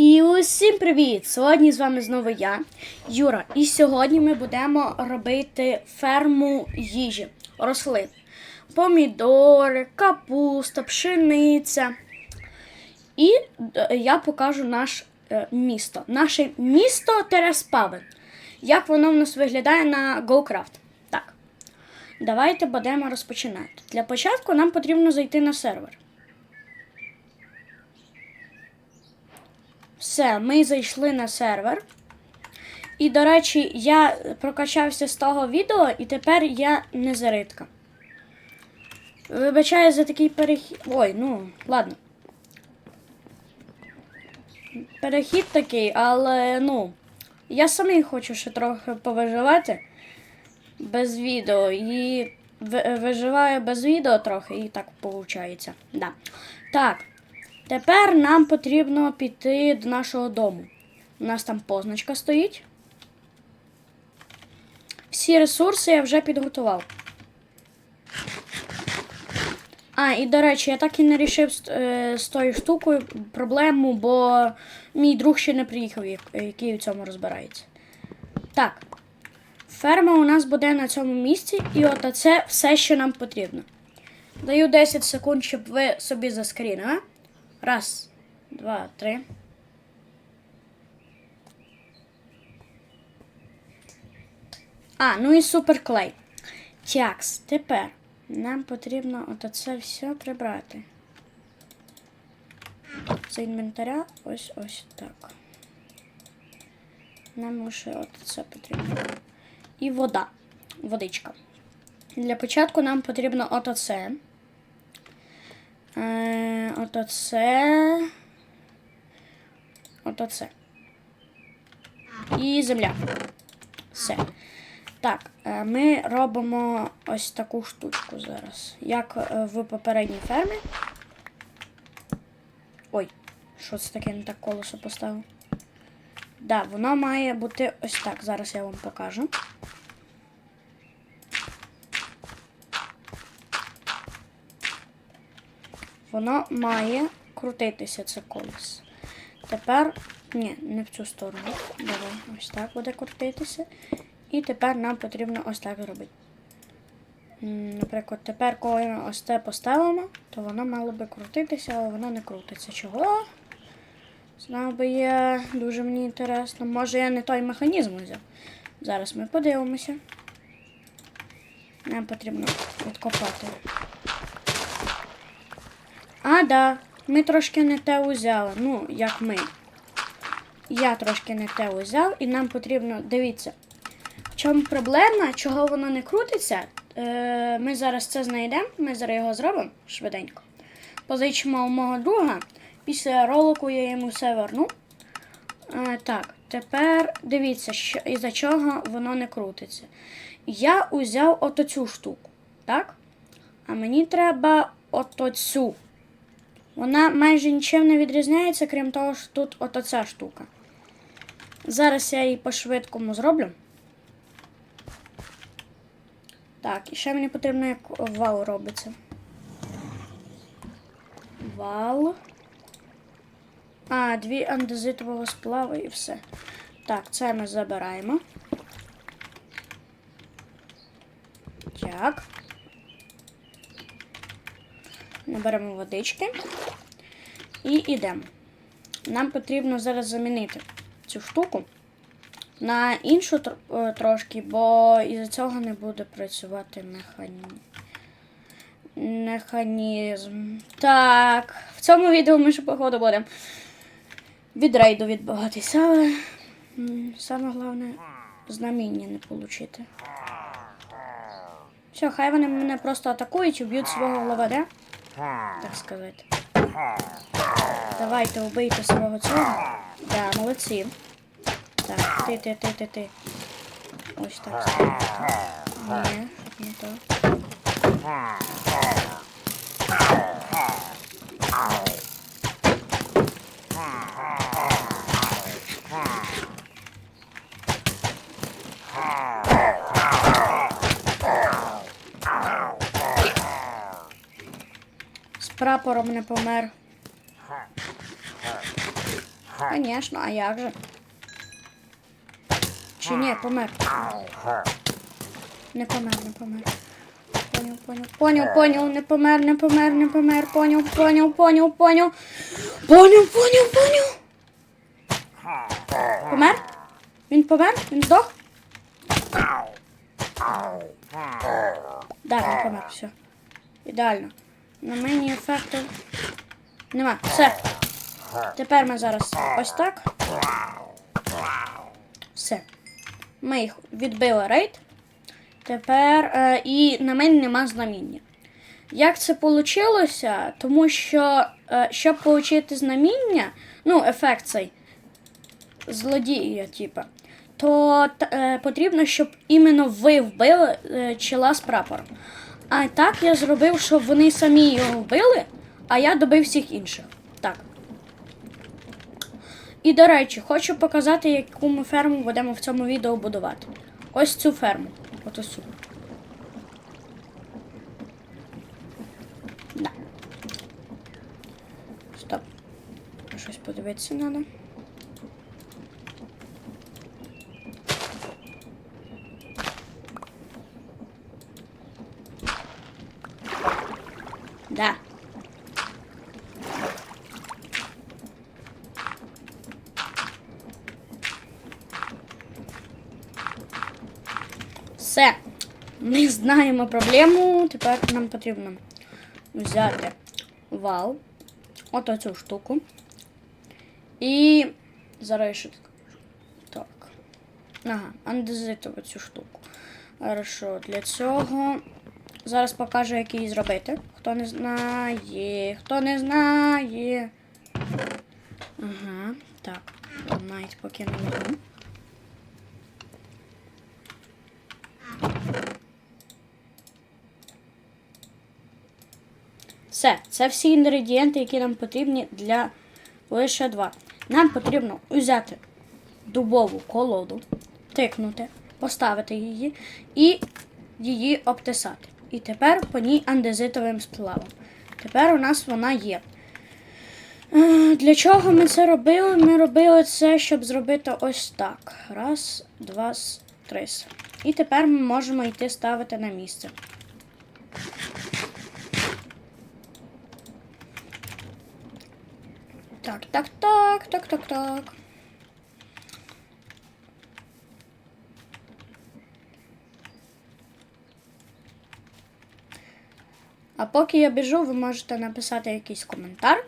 І усім привіт! Сьогодні з вами знову я, Юра. І сьогодні ми будемо робити ферму їжі, рослин. Помідори, капуста, пшениця. І е, я покажу наш е, місто. Наше місто Тереспавен. Як воно в нас виглядає на GoCraft. Так. Давайте будемо розпочинати. Для початку нам потрібно зайти на сервер. Все, ми зайшли на сервер. І, до речі, я прокачався з того відео, і тепер я не заритка. Вибачаю за такий перехід. Ой, ну, ладно. Перехід такий, але ну. Я самий хочу ще трохи повиживати без відео. І виживаю без відео трохи, і так виходить. Да. Так. Тепер нам потрібно піти до нашого дому. У нас там позначка стоїть. Всі ресурси я вже підготував. А, і до речі, я так і не рішив з, е, тою штукою проблему, бо мій друг ще не приїхав, який у цьому розбирається. Так. Ферма у нас буде на цьому місці, і от це все, що нам потрібно. Даю 10 секунд, щоб ви собі заскрінили. Раз, два, три. А, ну і суперклей. Тякс, тепер нам потрібно от це все прибрати. З інвентаря ось ось так. Нам лише от це потрібно. І вода. Водичка. Для початку нам потрібно от оце. Е, от оце. От оце. І земля. Все. Так, е, ми робимо ось таку штучку зараз. Як е, в попередній фермі. Ой, що це таке не так колесо поставив? Да, воно має бути ось так. Зараз я вам покажу. Воно має крутитися це колесо. Тепер. Ні, не в цю сторону. Давай, ось так буде крутитися. І тепер нам потрібно ось так зробити. Наприклад, тепер, коли ми ось це поставимо, то воно мало би крутитися, але воно не крутиться. Чого? Знав би я, дуже мені інтересно. Може я не той механізм взяв. Зараз ми подивимося. Нам потрібно відкопати. А, да. Ми трошки не те узяли. Ну, як ми. Я трошки не те узяв, і нам потрібно. Дивіться. В чому проблема, чого воно не крутиться? Е, ми зараз це знайдемо, ми зараз його зробимо швиденько. Позичимо у мого друга. Після ролику я йому все верну. Е, так, тепер дивіться, що, із-за чого воно не крутиться. Я узяв ото цю штуку, так? А мені треба ото цю. Вона майже нічим не відрізняється, крім того, що тут ото ця штука. Зараз я її по-швидкому зроблю. Так, і ще мені потрібно, як вал робиться. Вал. А, дві андезитового сплави і все. Так, це ми забираємо. Так. Наберемо водички. І йдемо. Нам потрібно зараз замінити цю штуку на іншу е, трошки, бо із-за цього не буде працювати механі... механізм. Так, в цьому відео ми ще походу будемо від рейду відбиватися, але саме головне знаміння не отримати. Все, хай вони мене просто атакують і вб'ють свого главаря, так сказати. Давайте убийте свого цього. Да, молодці. Так, ти, ти, ти, ти, ти. Ось так. Ні, щоб не то. З прапором не помер. Звісно, а як же? Чи ні, помер? Не помер, не помер. Поняв, поняв, поняв, поняв, не помер, не помер, не помер, поняв, поняв, поняв, поняв. Поняв, поняв, поняв. Помер? Він помер? Він здох? Да, він помер, все. Ідеально. На мені ефекту нема. Все. Тепер ми зараз ось так. Все. Ми їх відбили рейд. Тепер е, і на мене нема знаміння. Як це вийшло? Тому що, е, щоб отримати знаміння, ну, ефект цей злодія, типа, то е, потрібно, щоб іменно ви вбили е, чела з прапором. А так я зробив, щоб вони самі його вбили, а я добив всіх інших. Так. І до речі, хочу показати, яку ми ферму будемо в цьому відео будувати. Ось цю ферму. От ось цю. Да. Стоп. Щось подивитися треба. Да. Все. Ми знаємо проблему. Тепер нам потрібно взяти вал. От оцю штуку. І зараз так. Так. Ага, андезитову цю штуку. Хорошо, для цього. Зараз покажу, як її зробити. Хто не знає, хто не знає. Ага, так. Навіть поки не можу. Все, це всі інгредієнти, які нам потрібні для лише два. Нам потрібно взяти дубову колоду, тикнути, поставити її і її обтисати. І тепер по ній андезитовим сплавом. Тепер у нас вона є. Е, Для чого ми це робили? Ми робили це, щоб зробити ось так. Раз, два, три. І тепер ми можемо йти ставити на місце. Так, так, так, так, так, так. А поки я біжу, ви можете написати якийсь коментар,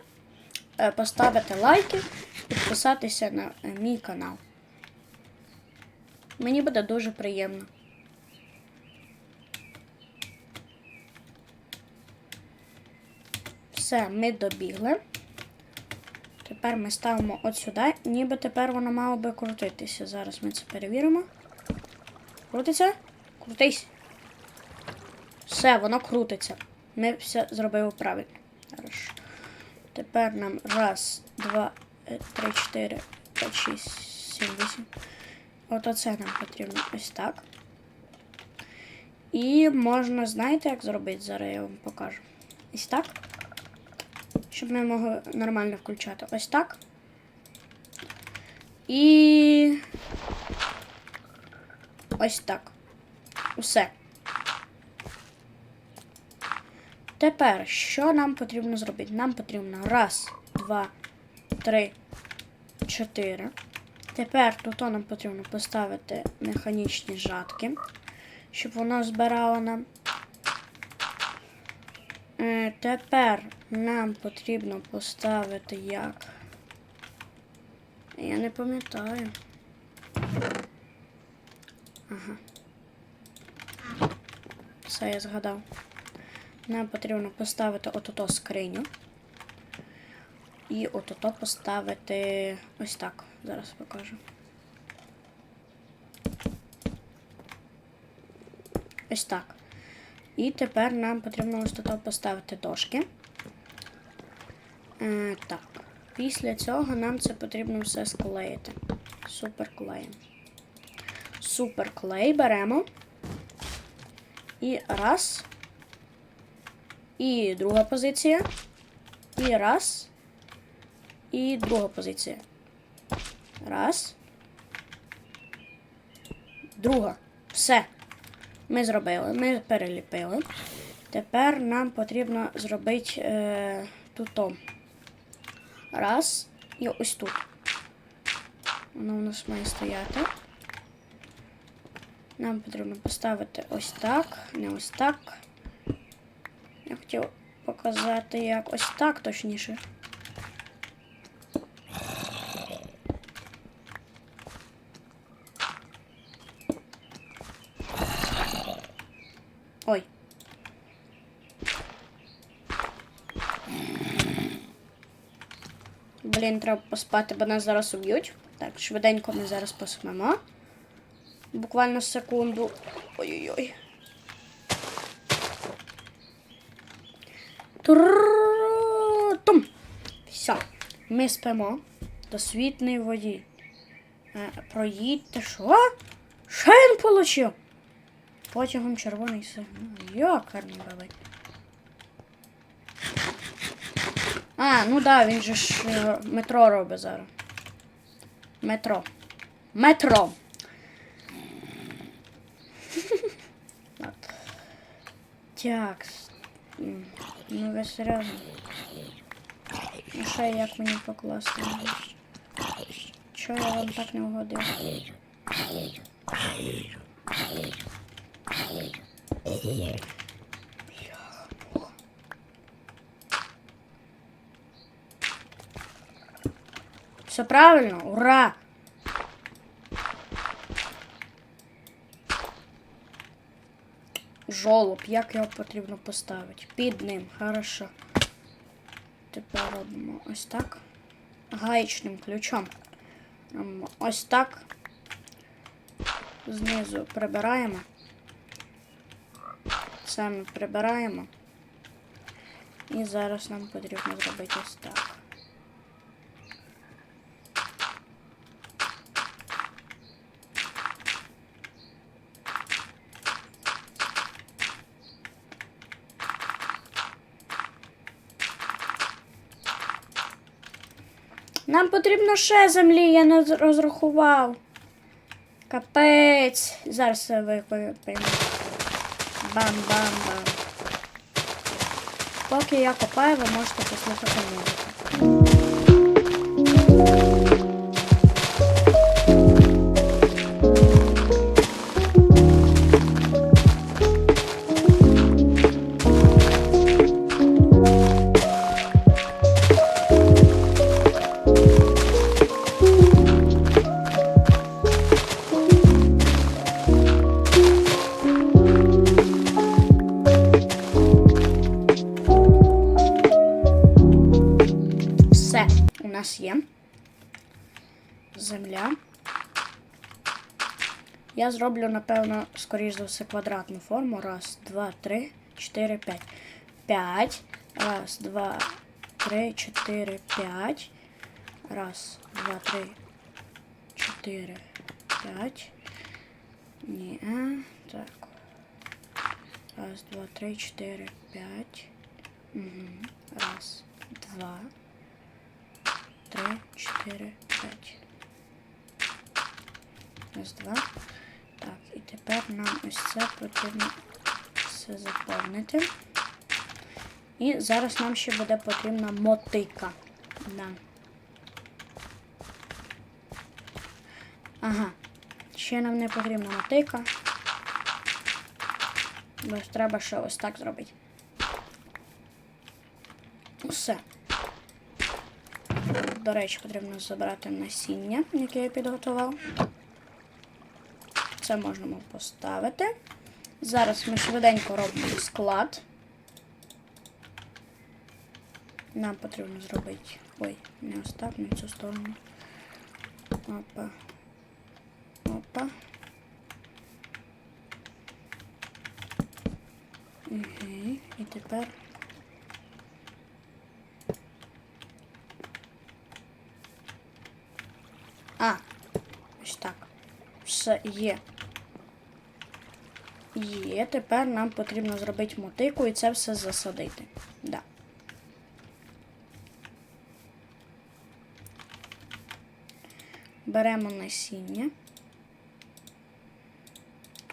е, поставити лайки, підписатися на е, мій канал. Мені буде дуже приємно. Все, ми добігли. Тепер ми ставимо от сюди, ніби тепер воно мало би крутитися. Зараз ми це перевіримо. Крутиться? Крутись. Все, воно крутиться. Ми все зробили правильно. Хорошо. Тепер нам раз, два, е, три, чотири, п'ять, шість, сім, вісім. От оце нам потрібно ось так. І можна, знаєте, як зробити? Зараз я вам покажу. Ось так. Щоб ми могли нормально включати. Ось так. І. Ось так. Усе. Тепер, що нам потрібно зробити? Нам потрібно раз, два, три, чотири. Тепер тут нам потрібно поставити механічні жатки, щоб воно збирало нам. Е, Тепер нам потрібно поставити як. Я не пам'ятаю. Ага. Все, я згадав. Нам потрібно поставити отото скриню. І отото поставити ось так. Зараз покажу. Ось так. І тепер нам потрібно ось тут поставити дошки. Е, так. Після цього нам це потрібно все склеїти. Суперклеєм. Суперклей беремо. І раз. І друга позиція. І раз. І друга позиція. Раз. Друга. Все. Ми зробили. Ми переліпили. Тепер нам потрібно зробити е, тут. Раз. І ось тут. Воно у нас має стояти. Нам потрібно поставити ось так, не ось так. Хотів показати, як ось так точніше. Ой. Блін, треба поспати, бо нас зараз уб'ють. Так, швиденько ми зараз поспимо. Буквально секунду. Ой-ой-ой. Тру-тум. Все. Ми спимо до світної воді. Е, проїдьте що? Що получив? Потягом червоний сигнал. Йокарний бабай. А, ну да, він же ж метро робить зараз. Метро. Метро. Так. Ну ви серйозно. Ну ще як мені покласти? Чого я вам так не угодив? Все правильно, ура! Жолоб, як його потрібно поставити? Під ним, хорошо. Тепер робимо ось так. Гаєчним ключом. Робимо ось так. Знизу прибираємо. Це ми прибираємо. І зараз нам потрібно зробити ось так. Нам потрібно ще землі, я не розрахував. Капець. Зараз все викопаємо. Бам-бам-бам. Поки я копаю, ви можете послухати музику. Я зроблю, напевно, скоріш за все, квадратну форму. Раз, два, три, чотири, п'ять. П'ять. Раз, два, три, чотири, п'ять. Раз, два, три, чотири, п'ять. Ні. Так. Раз, два, три, чотири, п'ять. Угу. Раз, два, три, чотири, п'ять. Раз, два. Так, і тепер нам ось це потрібно все заповнити. І зараз нам ще буде потрібна мотика. Да. Ага. Ще нам не потрібна мотика. Бо треба ще ось так зробити. Все. До речі, потрібно забрати насіння, яке я підготував. Це можемо поставити. Зараз ми швиденько робимо склад. Нам потрібно зробити. Ой, не ось так, в цю сторону. Опа. Опа. Угу. І тепер. А, ось так. Все є. Є, тепер нам потрібно зробити мотику і це все засадити. Да. беремо насіння.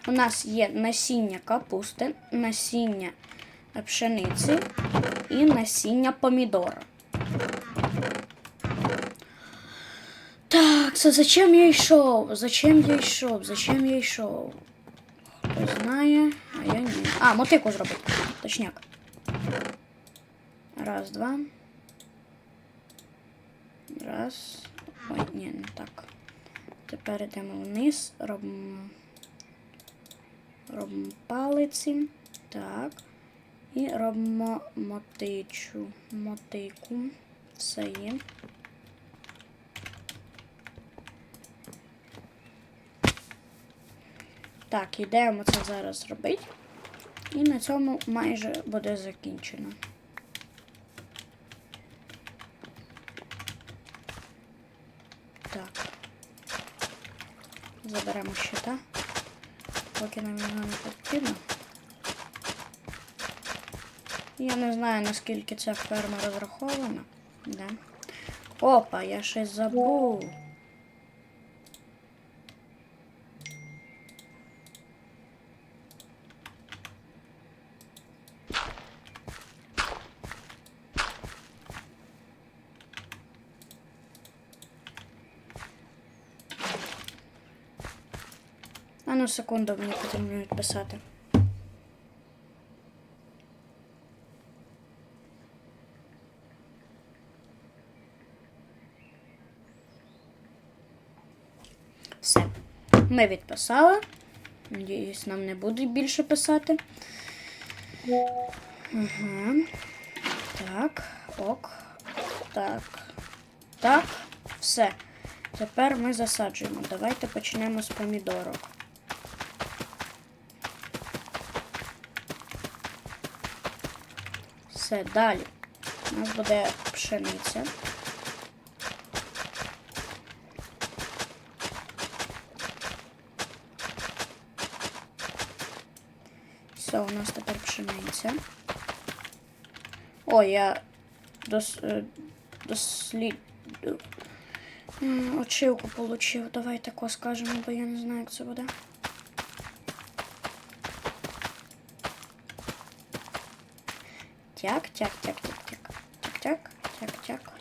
У нас є насіння капусти, насіння пшениці і насіння помідора. Так, це зачем я йшов? Зачем я йшов? Зачем я йшов? Знає, а я ні. А, мотику зробити. Точняк. Раз, два. Раз. Ой, ні, не так. Тепер йдемо вниз, робимо. Робимо палиці. Так. І робимо мотичу. Мотику. Все є. Так, ідемо це зараз робити. І на цьому майже буде закінчено. Так. Заберемо щита. Поки нам його не потрібно. Я не знаю, наскільки ця ферма розрахована. Да. Опа, я щось забув. Секунду, мені потрібно відписати. Все. Ми відписали. Надіюсь, нам не будуть більше писати. Ага. Так, ок. Так. Так. Все. Тепер ми засаджуємо. Давайте почнемо з помідорок. Все, далі. У нас буде пшениця. Все, у нас тепер пшениця. О, я дос, е, дослід... М, Очівку получив. Давай тако скажемо, бо я не знаю, як це буде. Тяк, тяк, тяк, тяк, тяк. Тяк, тяк, тяк, тяк.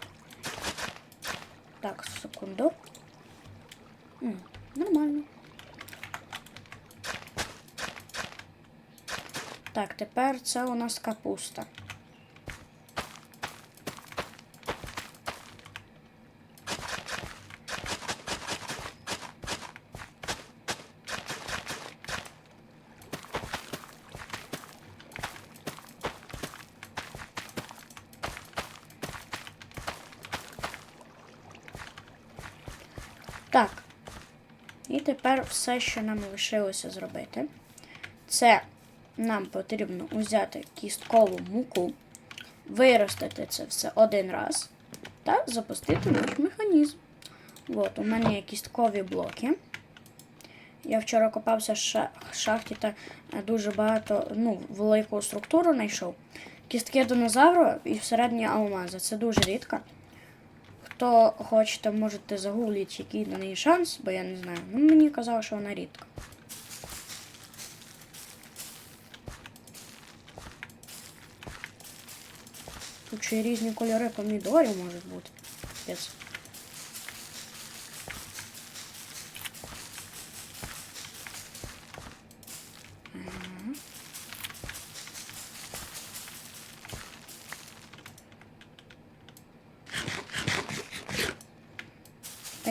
Так, секунду. М, нормально. Так, тепер це у нас капуста. Так. І тепер все, що нам лишилося зробити, це нам потрібно взяти кісткову муку, виростити це все один раз та запустити наш механізм. От, у мене є кісткові блоки. Я вчора копався в шахті та е, дуже багато, ну, велику структуру знайшов. Кістки динозавра і всередині алмази. Це дуже рідко. Хто хочете, можете загуглити, який на неї шанс, бо я не знаю. Ну, мені казали, що вона рідка. Тут ще різні кольори помідорів можуть бути. Капець.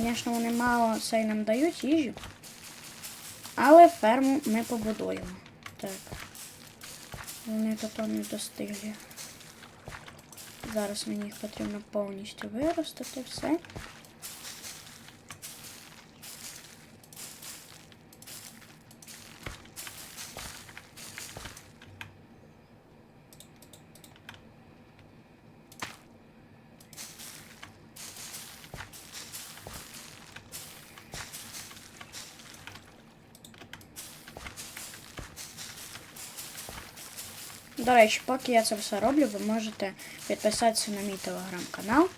Звісно, вони мало цей нам дають їжу. Але ферму ми побудуємо. Так. Вони тут не достиглі. Зараз мені їх потрібно повністю виростити все. До речі, поки я це все роблю, ви можете підписатися на мій телеграм-канал.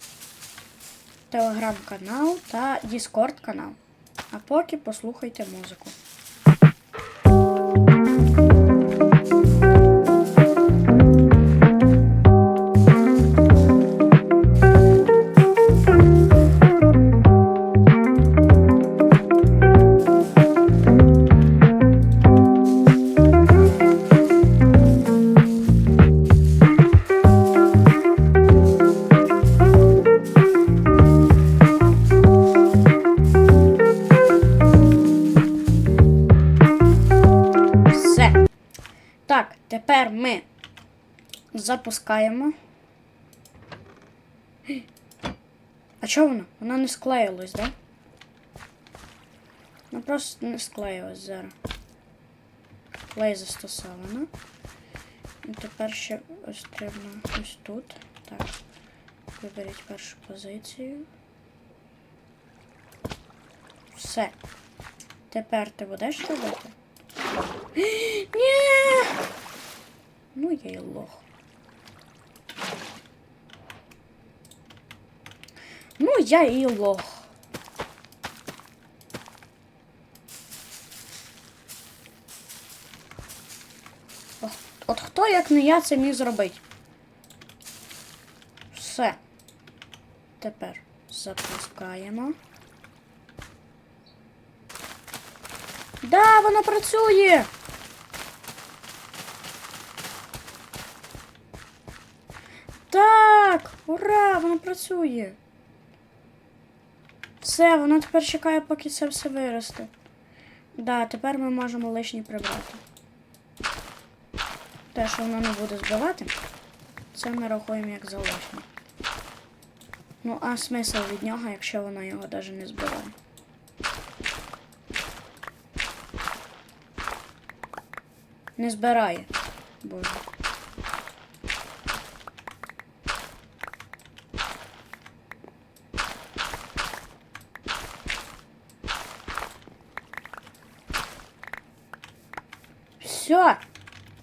телеграм-канал та Діскорд канал. А поки послухайте музику. Запускаємо. А чого воно? Воно не склеїлось, да? Воно просто не склеїлось зараз. Клей застосовано. І тепер ще ось треба ось тут. Так. Виберіть першу позицію. Все. Тепер ти будеш робити? Ні. Ну я й лох. Ну я і лох. От, хто, як не я, це міг зробити? Все. Тепер запускаємо. Да, воно працює. Так, ура, воно працює. Все, воно тепер чекає, поки це все виросте. Да, тепер ми можемо лишнє прибрати. Те, що воно не буде збивати, це ми рахуємо як залишне. Ну, а смисл від нього, якщо воно його навіть не збиває. Не збирає. Боже. Все,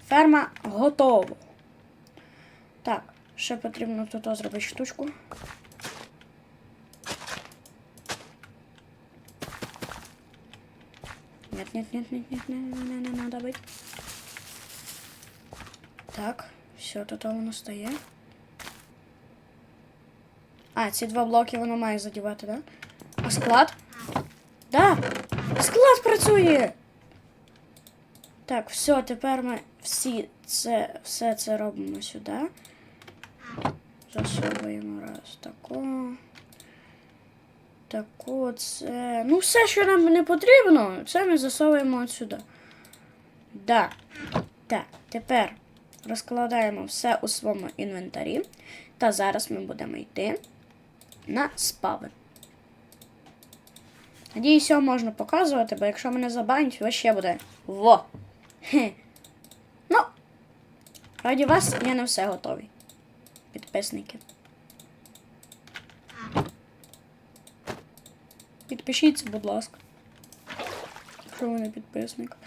ферма готова. Так, ще потрібно тут зробити штучку. Нет, нет, нет, нет, нет, не, не, не, надо быть. Так, все, тут воно стає. А, ці два блоки воно має задівати, да? А склад? Да! Склад працює! Так, все, тепер ми всі це, все це робимо сюди. Засовуємо раз тако. Тако, це. Ну, все, що нам не потрібно, це ми засовуємо от сюди. Да. Так, тепер розкладаємо все у своєму інвентарі. Та зараз ми будемо йти на спави. Надіюсь, його можна показувати, бо якщо мене забанять, вообще буде. Во! Хе. Ну, раді вас я на все готовий. Підписники. Підпишіться, будь ласка. Якщо ви не підписник.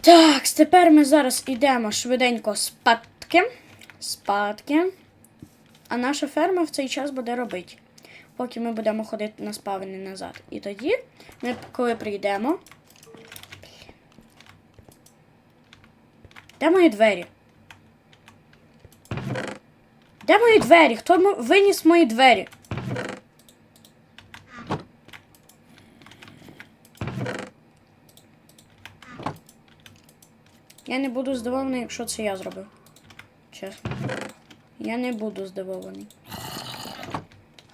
Так, тепер ми зараз йдемо швиденько спадки. Спадки. А наша ферма в цей час буде робити. Поки ми будемо ходити на спавини назад. І тоді, ми, коли прийдемо. Де мої двері? Де мої двері? Хто виніс мої двері? Я не буду здивований, якщо це я зробив. Чесно. Я не буду здивований.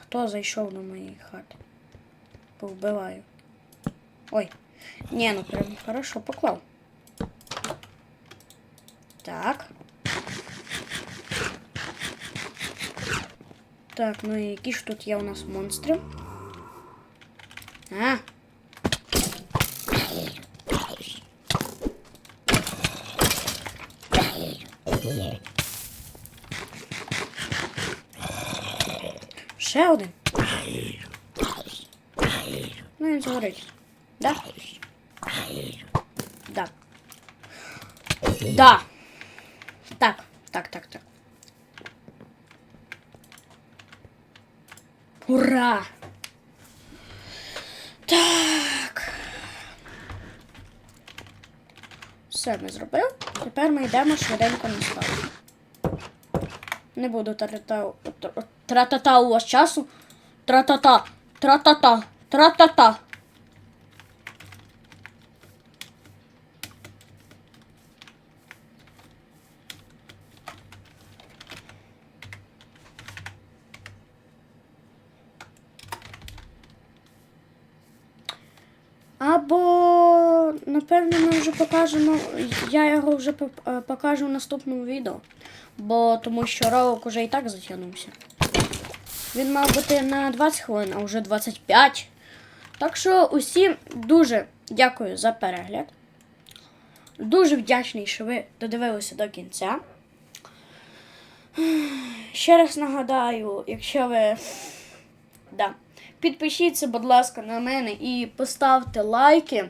Хто зайшов до моєї хати? Повбиваю. Ой. Ні, ну прям хорошо поклав. Так. Так, ну і які ж тут є у нас монстри? А. Ще один. Ну, він згорить. Да? Да. Да. Ура! Так. Все ми зробив. Тепер ми йдемо швиденько на ставку. Не буду тратата у вас часу. Тратата. Тратата. Тратата. Або, напевно, ми вже покажемо. Я його вже е, покажу в наступному відео. Бо тому що ролик уже і так затягнувся. Він мав бути на 20 хвилин, а вже 25. Так що усім дуже дякую за перегляд. Дуже вдячний, що ви додивилися до кінця. Ще раз нагадаю, якщо ви. Да. Підпишіться, будь ласка, на мене і поставте лайки.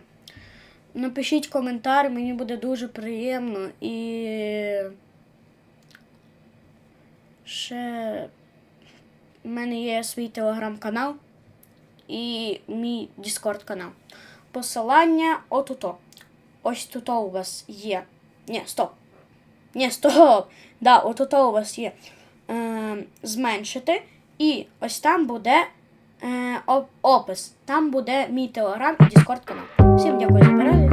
Напишіть коментар, мені буде дуже приємно. І ще в мене є свій телеграм-канал і мій Discord канал. Посилання отуто. Ось тут у вас є. Ні, стоп. Ні, стоп. Да, отуто у вас є. Е, зменшити. І ось там буде е, оп- опис. Там буде мій телеграм і Discord канал. Всім дякую за перегляд.